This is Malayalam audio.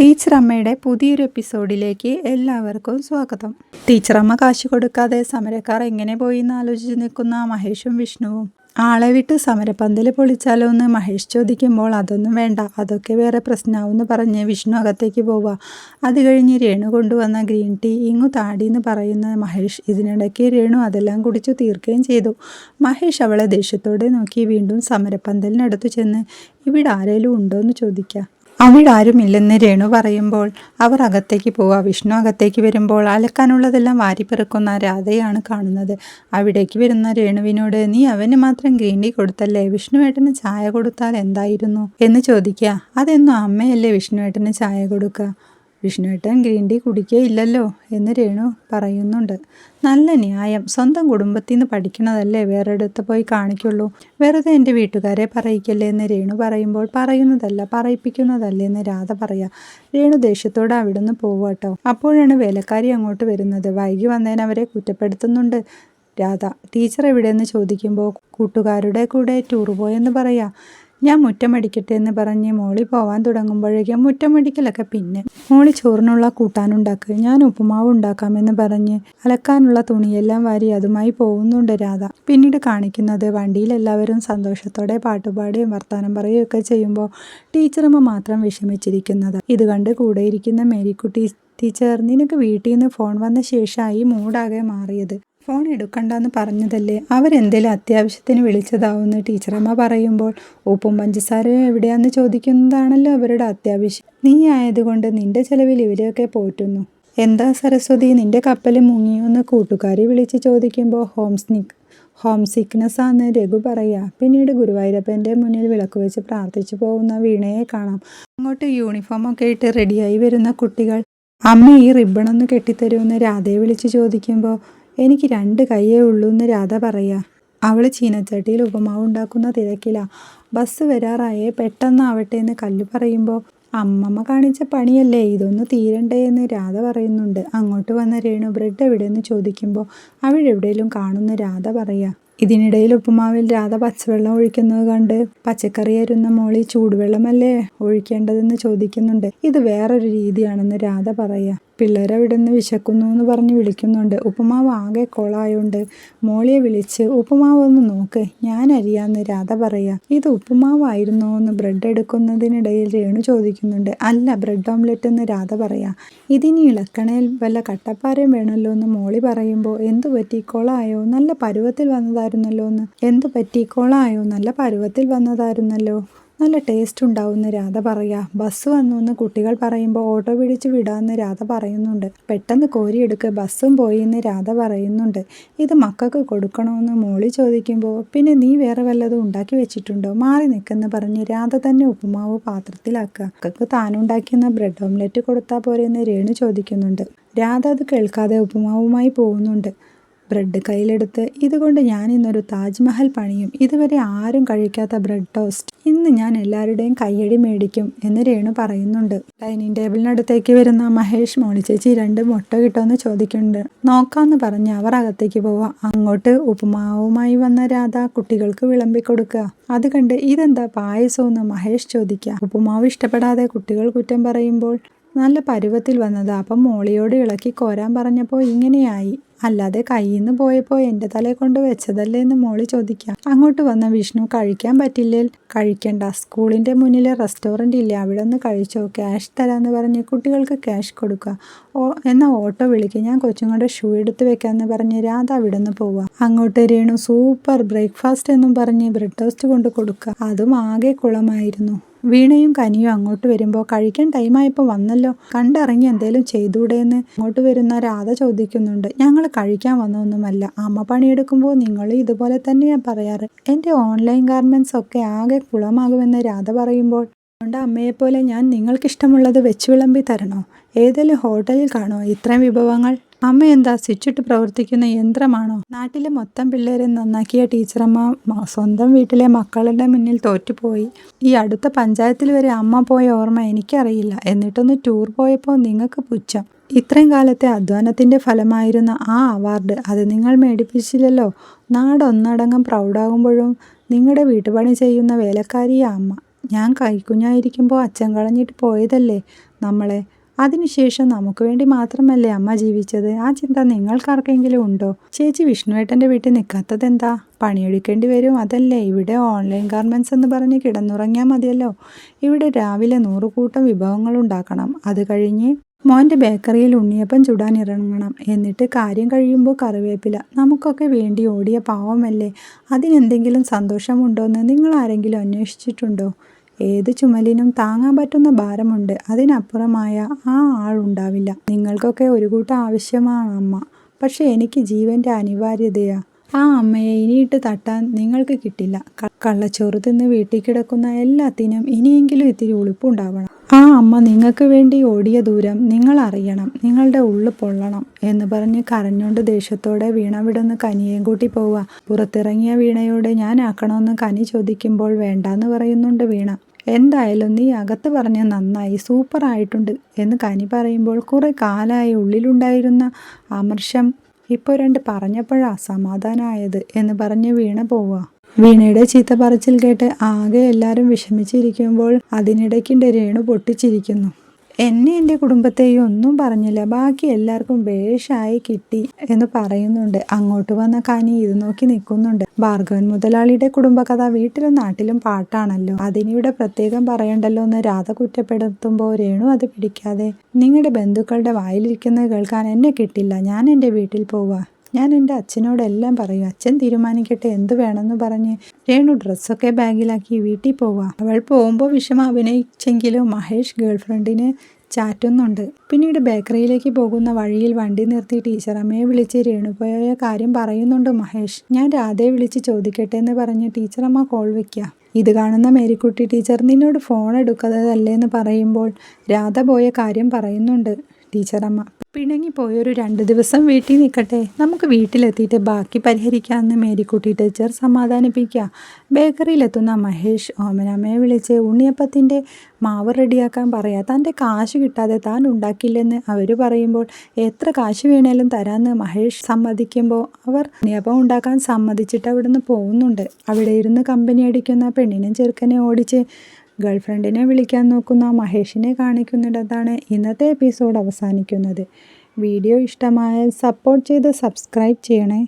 ടീച്ചർ അമ്മയുടെ പുതിയൊരു എപ്പിസോഡിലേക്ക് എല്ലാവർക്കും സ്വാഗതം. ടീച്ചർ അമ്മ കാശ് കൊടുക്കാതെ സമരക്കാർ എങ്ങനെ പോയി എന്ന് ആലോചിച്ച് നിൽക്കുന്ന മഹേഷും വിഷ്ണുവും. ആളെ വിട്ട് സമരപ്പന്തൽ പൊളിച്ചാലോ എന്ന് മഹേഷ് ചോദിക്കുമ്പോൾ അതൊന്നും വേണ്ട അതൊക്കെ വേറെ പ്രശ്നമാവെന്ന് പറഞ്ഞ് വിഷ്ണു അകത്തേക്ക് പോവുക അത് കഴിഞ്ഞ് രേണു കൊണ്ടുവന്ന ഗ്രീൻ ടീ ഇങ്ങു താടി എന്ന് പറയുന്ന മഹേഷ് ഇതിനിടയ്ക്ക് രേണു അതെല്ലാം കുടിച്ചു തീർക്കുകയും ചെയ്തു. മഹേഷ് അവളെ ദേഷ്യത്തോടെ നോക്കി വീണ്ടും സമരപ്പന്തലിനടുത്ത് ചെന്ന് ഇവിടെ ആരേലും ഉണ്ടോ എന്ന് ചോദിക്കുക അവിടെ ആരുമില്ലെന്ന് രേണു പറയുമ്പോൾ അവർ അകത്തേക്ക് പോവുക വിഷ്ണു അകത്തേക്ക് വരുമ്പോൾ അലക്കാനുള്ളതെല്ലാം വാരിപ്പെറുക്കുന്ന രാധയാണ് കാണുന്നത്. അവിടേക്ക് വരുന്ന രേണുവിനോട് നീ അവന് മാത്രം ഗ്രീൻ ടീ കൊടുത്തല്ലേ? വിഷ്ണുവേട്ടന് ചായ കൊടുത്താൽ എന്തായിരുന്നു? എന്ന് ചോദിക്കുക. അതെന്നും അമ്മയല്ലേ വിഷ്ണുവേട്ടന് ചായ കൊടുക്കുക? വിഷ്ണുവേട്ടൻ ഗ്രീൻ ടീ കുടിക്കുകയില്ലല്ലോ എന്ന് രേണു പറയുന്നുണ്ട്. നല്ല ന്യായം. സ്വന്തം കുടുംബത്തിൽ നിന്ന് പഠിക്കണതല്ലേ വേറെ അടുത്ത് പോയി കാണിക്കുള്ളൂ. വെറുതെ എന്റെ വീട്ടുകാരെ പറയിക്കല്ലേ എന്ന് രേണു പറയുമ്പോൾ പറയുന്നതല്ല പറയിപ്പിക്കുന്നതല്ലേ എന്ന് രാധ പറയാം. രേണു ദേഷ്യത്തോടെ നിന്ന് പോവാട്ടോ അപ്പോഴാണ് വേലക്കാരി അങ്ങോട്ട് വരുന്നത്. വൈകി വന്നതിന് അവരെ കുറ്റപ്പെടുത്തുന്നുണ്ട് രാധ. ടീച്ചർ എവിടെയെന്ന് ചോദിക്കുമ്പോൾ കൂട്ടുകാരുടെ കൂടെ ടൂർ പോയെന്ന് പറയാ. ഞാൻ മുറ്റമടിക്കട്ടെ എന്ന് പറഞ്ഞ് മോളി പോവാൻ തുടങ്ങുമ്പോഴേക്കും മുറ്റമടിക്കലൊക്കെ പിന്നെ. മോളി ചോറിനുള്ള കൂട്ടാനുണ്ടാക്കുക ഞാൻ ഉപ്പുമാവ് ഉണ്ടാക്കാമെന്ന് പറഞ്ഞ് അലക്കാനുള്ള തുണിയെല്ലാം വാരി അതുമായി പോകുന്നുണ്ട് രാധ. പിന്നീട് കാണിക്കുന്നത് വണ്ടിയിൽ എല്ലാവരും സന്തോഷത്തോടെ പാട്ടുപാടുകയും വർത്തമാനം പറയുകയൊക്കെ ചെയ്യുമ്പോൾ ടീച്ചറമ്മ മാത്രം വിഷമിച്ചിരിക്കുന്നത്. ഇത് കണ്ട് കൂടെ ഇരിക്കുന്ന മേരിക്കുട്ടി ടീച്ചർ നിനക്ക് വീട്ടിൽ നിന്ന് ഫോൺ വന്ന ശേഷമായി മൂടാകെ മാറിയത്. ഫോൺ എടുക്കണ്ടെന്ന് പറഞ്ഞതല്ലേ? അവരെന്തേലും അത്യാവശ്യത്തിന് വിളിച്ചതാവുമെന്ന് ടീച്ചറമ്മ പറയുമ്പോൾ ഉപ്പും പഞ്ചസാരയും എവിടെയാന്ന് ചോദിക്കുന്നതാണല്ലോ അവരുടെ അത്യാവശ്യം. നീ ആയതുകൊണ്ട് നിന്റെ ചെലവിൽ ഇവരെയൊക്കെ പോറ്റുന്നു. എന്താ സരസ്വതി നിന്റെ കപ്പൽ മുങ്ങിയോന്ന് കൂട്ടുകാരി വിളിച്ച് ചോദിക്കുമ്പോൾ ഹോംസ്നിക് ഹോം സിക്നസ് ആണെന്ന് രഘു പറയുക പിന്നീട് ഗുരുവായൂരപ്പന്റെ മുന്നിൽ വിളക്ക് വെച്ച് പ്രാർത്ഥിച്ചു പോകുന്ന വീണയെ കാണാം. അങ്ങോട്ട് യൂണിഫോമൊക്കെ ഇട്ട് റെഡിയായി വരുന്ന കുട്ടികൾ അമ്മ ഈ റിബണൊന്ന് കെട്ടിത്തരുമെന്ന് രാധയെ വിളിച്ച് ചോദിക്കുമ്പോൾ എനിക്ക് രണ്ട് കൈയേ ഉള്ളൂ എന്ന് രാധ പറയാ. അവൾ ചീനച്ചട്ടിയിൽ ഉപമാവ് ഉണ്ടാക്കുന്ന തിരക്കിലാ. ബസ് വരാറായേ പെട്ടെന്നാവട്ടെ എന്ന് കല്ല് പറയുമ്പോൾ അമ്മമ്മ കാണിച്ച പണിയല്ലേ ഇതൊന്ന് തീരണ്ടേ എന്ന് രാധ പറയുന്നുണ്ട്. അങ്ങോട്ട് വന്ന രേണു ബ്രെഡ് എവിടെയെന്ന് ചോദിക്കുമ്പോൾ അവിടെ എവിടെയെങ്കിലും കാണുന്ന രാധ പറയാ. ഇതിനിടയിൽ ഉപ്പുമാവിൽ രാധ പച്ചവെള്ളം ഒഴിക്കുന്നത് കണ്ട് പച്ചക്കറി അരുന്ന മോളി ചൂടുവെള്ളമല്ലേ ഒഴിക്കേണ്ടതെന്ന് ചോദിക്കുന്നുണ്ട്. ഇത് വേറൊരു രീതിയാണെന്ന് രാധ പറയാ. പിള്ളേരവിടെ നിന്ന് വിശക്കുന്നു എന്ന് പറഞ്ഞ് വിളിക്കുന്നുണ്ട്. ഉപ്പുമാവ് ആകെ കൊളായോണ്ട് മോളിയെ വിളിച്ച് ഉപ്പുമാവ് ഒന്ന് നോക്ക് ഞാൻ അരിയാന്ന് രാധ പറയാ. ഇത് ഉപ്പുമാവായിരുന്നോ എന്ന് ബ്രെഡ് എടുക്കുന്നതിനിടയിൽ രേണു ചോദിക്കുന്നുണ്ട്. അല്ല ബ്രെഡ് ഓംലെറ്റ് എന്ന് രാധ പറയാ. ഇതിനി ഇളക്കണേൽ വല്ല കട്ടപ്പാരയും വേണമല്ലോ എന്ന് മോളി പറയുമ്പോൾ എന്തു പറ്റി? കൊളായോ? നല്ല പരുവത്തിൽ വന്നതായിരുന്നല്ലോ എന്ന്. എന്തു പറ്റി? കൊളായോ? നല്ല പരുവത്തിൽ വന്നതായിരുന്നല്ലോ. നല്ല ടേസ്റ്റ് ഉണ്ടാവുമെന്ന് രാധ പറയാ ബസ് വന്നു എന്ന് കുട്ടികൾ പറയുമ്പോൾ ഓട്ടോ പിടിച്ച് വിടാമെന്ന് രാധ പറയുന്നുണ്ട്. പെട്ടെന്ന് കോരിയെടുക്ക് ബസ്സും പോയി എന്ന് രാധ പറയുന്നുണ്ട്. ഇത് മക്കൾക്ക് കൊടുക്കണമെന്ന് മോളി ചോദിക്കുമ്പോൾ പിന്നെ നീ വേറെ വല്ലതും ഉണ്ടാക്കി വെച്ചിട്ടുണ്ടോ? മാറി നിൽക്കെന്ന് പറഞ്ഞ് രാധ തന്നെ ഉപ്പുമാവ് പാത്രത്തിലാക്കുക. മക്കൾക്ക് താനുണ്ടാക്കിയെന്ന ബ്രെഡ് ഓംലെറ്റ് കൊടുത്താൽ പോരെ എന്ന് രേണു ചോദിക്കുന്നുണ്ട്. രാധ അത് കേൾക്കാതെ ഉപ്പുമാവുമായി പോകുന്നുണ്ട്. ബ്രെഡ് കയ്യിലെടുത്ത് ഇതുകൊണ്ട് ഞാൻ ഇന്നൊരു താജ്മഹൽ പണിയും. ഇതുവരെ ആരും കഴിക്കാത്ത ബ്രെഡ് ടോസ്റ്റ്. ഇന്ന് ഞാൻ എല്ലാവരുടെയും കയ്യടി മേടിക്കും എന്ന് രേണു പറയുന്നുണ്ട്. ഡൈനിങ് ടേബിളിനടുത്തേക്ക് വരുന്ന മഹേഷ് മോളി ചേച്ചി രണ്ട് മുട്ട കിട്ടുമെന്ന് ചോദിക്കുന്നുണ്ട്. നോക്കാമെന്ന് പറഞ്ഞ് അവർ അകത്തേക്ക് പോവാം. അങ്ങോട്ട് ഉപ്പുമാവുമായി വന്ന രാധ കുട്ടികൾക്ക് വിളമ്പി കൊടുക്കുക. അത് കണ്ട് ഇതെന്താ പായസമെന്ന് മഹേഷ് ചോദിക്കുക ഉപ്പുമാവ് ഇഷ്ടപ്പെടാതെ കുട്ടികൾ കുറ്റം പറയുമ്പോൾ നല്ല പരുവത്തിൽ വന്നത്. അപ്പം മോളിയോട് ഇളക്കി കോരാൻ പറഞ്ഞപ്പോൾ ഇങ്ങനെയായി. അല്ലാതെ കയ്യിൽ നിന്ന് പോയപ്പോൾ എന്റെ തലയെ കൊണ്ട് വെച്ചതല്ലേ എന്ന് മോളി ചോദിക്കാം. അങ്ങോട്ട് വന്ന വിഷ്ണു കഴിക്കാൻ പറ്റില്ലേ കഴിക്കണ്ട. സ്കൂളിന്റെ മുന്നിലെ റെസ്റ്റോറന്റ് ഇല്ലേ അവിടെ ഒന്ന് കഴിച്ചോ. ക്യാഷ് തരാമെന്ന് പറഞ്ഞ് കുട്ടികൾക്ക് ക്യാഷ് കൊടുക്കുക. ഓ എന്നാൽ ഓട്ടോ വിളിക്കുക ഞാൻ കൊച്ചുങ്ങളുടെ ഷൂ എടുത്ത് വെക്കാമെന്ന് പറഞ്ഞ് രാധ അവിടെ നിന്ന് പോവുക അങ്ങോട്ട് രേണു സൂപ്പർ ബ്രേക്ക്ഫാസ്റ്റ് എന്നും പറഞ്ഞ് ബ്രെഡ് ടോസ്റ്റ് കൊണ്ട് കൊടുക്കുക. അതും ആകെ കുളമായിരുന്നു. വീണയും കനിയും അങ്ങോട്ട് വരുമ്പോൾ കഴിക്കാൻ ടൈമായപ്പോൾ വന്നല്ലോ. കണ്ടിറങ്ങി എന്തേലും ചെയ്തൂടെയെന്ന് അങ്ങോട്ട് വരുന്ന രാധ ചോദിക്കുന്നുണ്ട്. ഞങ്ങൾ കഴിക്കാൻ വന്നതൊന്നുമല്ല അമ്മ പണിയെടുക്കുമ്പോൾ നിങ്ങൾ ഇതുപോലെ തന്നെയാണ് പറയാറ്. എന്റെ ഓൺലൈൻ ഗാർമെന്റ്സ് ഒക്കെ ആകെ കുളമാകുമെന്ന് രാധ പറയുമ്പോൾ അതുകൊണ്ട് അമ്മയെപ്പോലെ ഞാൻ നിങ്ങൾക്കിഷ്ടമുള്ളത് വെച്ച് വിളമ്പി തരണോ? ഏതെങ്കിലും ഹോട്ടലിൽ കാണോ ഇത്രയും വിഭവങ്ങൾ? അമ്മ എന്താ സ്വിച്ചിട്ട് പ്രവർത്തിക്കുന്ന യന്ത്രമാണോ? നാട്ടിലെ മൊത്തം പിള്ളേരെ നന്നാക്കിയ ടീച്ചറമ്മ സ്വന്തം വീട്ടിലെ മക്കളുടെ മുന്നിൽ തോറ്റുപോയി. ഈ അടുത്ത പഞ്ചായത്തിൽ വരെ അമ്മ പോയ ഓർമ്മ എനിക്കറിയില്ല. എന്നിട്ടൊന്ന് ടൂർ പോയപ്പോൾ നിങ്ങൾക്ക് പുച്ഛം. ഇത്രയും കാലത്തെ അധ്വാനത്തിന്റെ ഫലമായിരുന്ന ആ അവാർഡ് അത് നിങ്ങൾ മേടിപ്പിച്ചില്ലല്ലോ? നാടൊന്നടങ്കം പ്രൗഡാകുമ്പോഴും നിങ്ങളുടെ വീട്ടുപണി ചെയ്യുന്ന വേലക്കാരിയ അമ്മ. ഞാൻ കൈക്കുഞ്ഞായിരിക്കുമ്പോൾ അച്ഛൻ കളഞ്ഞിട്ട് പോയതല്ലേ നമ്മളെ? അതിനുശേഷം നമുക്ക് വേണ്ടി മാത്രമല്ലേ അമ്മ ജീവിച്ചത്? ആ ചിന്ത നിങ്ങൾക്കാർക്കെങ്കിലും ഉണ്ടോ? ചേച്ചി വിഷ്ണുവേട്ടന്റെ വീട്ടിൽ നിൽക്കാത്തത് എന്താ പണിയെടുക്കേണ്ടി വരും അതല്ലേ? ഇവിടെ ഓൺലൈൻ ഗാർമെന്റ്സ് എന്ന് പറഞ്ഞ് കിടന്നുറങ്ങിയാൽ മതിയല്ലോ. ഇവിടെ രാവിലെ നൂറുകൂട്ടം വിഭവങ്ങൾ ഉണ്ടാക്കണം. അത് കഴിഞ്ഞ് മോന്റെ ബേക്കറിയിൽ ഉണ്ണിയപ്പം ചുടാൻ ഇറങ്ങണം. എന്നിട്ട് കാര്യം കഴിയുമ്പോൾ കറിവേപ്പില. നമുക്കൊക്കെ വേണ്ടി ഓടിയ പാവമല്ലേ? അതിനെന്തെങ്കിലും സന്തോഷമുണ്ടോയെന്ന് നിങ്ങൾ ആരെങ്കിലും അന്വേഷിച്ചിട്ടുണ്ടോ? ഏത് ചുമലിനും താങ്ങാൻ പറ്റുന്ന ഭാരമുണ്ട്. അതിനപ്പുറമായ ആ ആളുണ്ടാവില്ല. നിങ്ങൾക്കൊക്കെ ഒരു കൂട്ടം ആവശ്യമാണ് അമ്മ. പക്ഷെ എനിക്ക് ജീവന്റെ അനിവാര്യതയാ. ആ അമ്മയെ ഇനിയിട്ട് തട്ടാൻ നിങ്ങൾക്ക് കിട്ടില്ല. കള്ളച്ചോറ് തിന്ന് വീട്ടിൽ കിടക്കുന്ന എല്ലാത്തിനും ഇനിയെങ്കിലും ഇത്തിരി ഉളുപ്പുണ്ടാവണം ആ അമ്മ നിങ്ങൾക്ക് വേണ്ടി ഓടിയ ദൂരം നിങ്ങൾ അറിയണം. നിങ്ങളുടെ ഉള്ളു പൊള്ളണം എന്ന് പറഞ്ഞ് കരഞ്ഞുകൊണ്ട് ദേഷ്യത്തോടെ വീണ വിടുന്ന് കനിയേം കൂട്ടി പോവുക. പുറത്തിറങ്ങിയ വീണയോടെ ഞാൻ ആക്കണമെന്ന് കനി ചോദിക്കുമ്പോൾ വേണ്ടാന്ന് പറയുന്നുണ്ട് വീണ. എന്തായാലും നീ അകത്ത് പറഞ്ഞ നന്നായി സൂപ്പർ ആയിട്ടുണ്ട് എന്ന് കനി പറയുമ്പോൾ കുറേ കാലമായി ഉള്ളിലുണ്ടായിരുന്ന അമർഷം ഇപ്പോൾ രണ്ട് പറഞ്ഞപ്പോഴാ സമാധാനമായത് എന്ന് പറഞ്ഞ് വീണ പോവുക. വീണയുടെ ചീത്ത പറച്ചിൽ കേട്ട് ആകെ എല്ലാവരും വിഷമിച്ചിരിക്കുമ്പോൾ അതിനിടയ്ക്കിന്റെ രേണു പൊട്ടിച്ചിരിക്കുന്നു. എന്നെ എന്റെ കുടുംബത്തെയും ഒന്നും പറഞ്ഞില്ല. ബാക്കി എല്ലാവർക്കും ബേഷായി കിട്ടി എന്ന് പറയുന്നുണ്ട്. അങ്ങോട്ട് വന്ന കാനി ഇത് നോക്കി നിൽക്കുന്നുണ്ട്. ഭാർഗവൻ മുതലാളിയുടെ കുടുംബകഥ വീട്ടിലും നാട്ടിലും പാട്ടാണല്ലോ. അതിനിവിടെ പ്രത്യേകം പറയണ്ടല്ലോ എന്ന് രാധ കുറ്റപ്പെടുത്തുമ്പോൾ രേണു അത് പിടിക്കാതെ നിങ്ങളുടെ ബന്ധുക്കളുടെ വായിലിരിക്കുന്നത് കേൾക്കാൻ എന്നെ കിട്ടില്ല. ഞാൻ എന്റെ വീട്ടിൽ പോവാ. ഞാൻ എന്റെ അച്ഛനോടെല്ലാം പറയും അച്ഛൻ തീരുമാനിക്കട്ടെ എന്ത് വേണമെന്ന് പറഞ്ഞ്. രേണു ഡ്രസ്സൊക്കെ ബാഗിലാക്കി വീട്ടിൽ പോവാ. അവൾ പോകുമ്പോൾ വിഷമം അഭിനയിച്ചെങ്കിലും മഹേഷ് ഗേൾഫ്രണ്ടിനെ ചാറ്റുന്നുണ്ട്. പിന്നീട് ബേക്കറിയിലേക്ക് പോകുന്ന വഴിയിൽ വണ്ടി നിർത്തി ടീച്ചർ അമ്മയെ വിളിച്ച് രേണുപോയ കാര്യം പറയുന്നുണ്ട് മഹേഷ്. ഞാൻ രാധയെ വിളിച്ച് ചോദിക്കട്ടെ എന്ന് പറഞ്ഞ് ടീച്ചറമ്മ കോൾ വയ്ക്കുക ഇത് കാണുന്ന മേരിക്കുട്ടി ടീച്ചർ നിന്നോട് ഫോൺ എടുക്കുന്നതല്ലേ എന്ന് പറയുമ്പോൾ രാധ പോയ കാര്യം പറയുന്നുണ്ട് ടീച്ചറമ്മ പിണങ്ങിപ്പോയൊരു രണ്ട് ദിവസം വീട്ടിൽ നിൽക്കട്ടെ. നമുക്ക് വീട്ടിലെത്തിയിട്ട് ബാക്കി പരിഹരിക്കാമെന്ന് മേരിക്കുട്ടി ടീച്ചർ സമാധാനിപ്പിക്കുക. ബേക്കറിയിലെത്തുന്ന മഹേഷ് ഓമനമ്മയെ വിളിച്ച് ഉണ്ണിയപ്പത്തിന്റെ മാവ് റെഡിയാക്കാൻ പറയാം. തന്റെ കാശ് കിട്ടാതെ താൻ ഉണ്ടാക്കില്ലെന്ന് അവർ പറയുമ്പോൾ എത്ര കാശ് വേണേലും തരാമെന്ന് മഹേഷ് സമ്മതിക്കുമ്പോൾ അവർ ഉണ്ണിയപ്പം ഉണ്ടാക്കാൻ സമ്മതിച്ചിട്ട് അവിടുന്ന് പോകുന്നുണ്ട്. അവിടെ ഇരുന്ന് കമ്പനി അടിക്കുന്ന പെണ്ണിനും ചെറുക്കനെ ഓടിച്ച് ഗേൾഫ്രണ്ടിനെ വിളിക്കാൻ നോക്കുന്ന മഹേഷിനെ കാണിക്കുന്നിടത്താണ് ഇന്നത്തെ എപ്പിസോഡ് അവസാനിക്കുന്നത്. വീഡിയോ ഇഷ്ടമായാൽ സപ്പോർട്ട് ചെയ്ത് സബ്സ്ക്രൈബ് ചെയ്യണേ.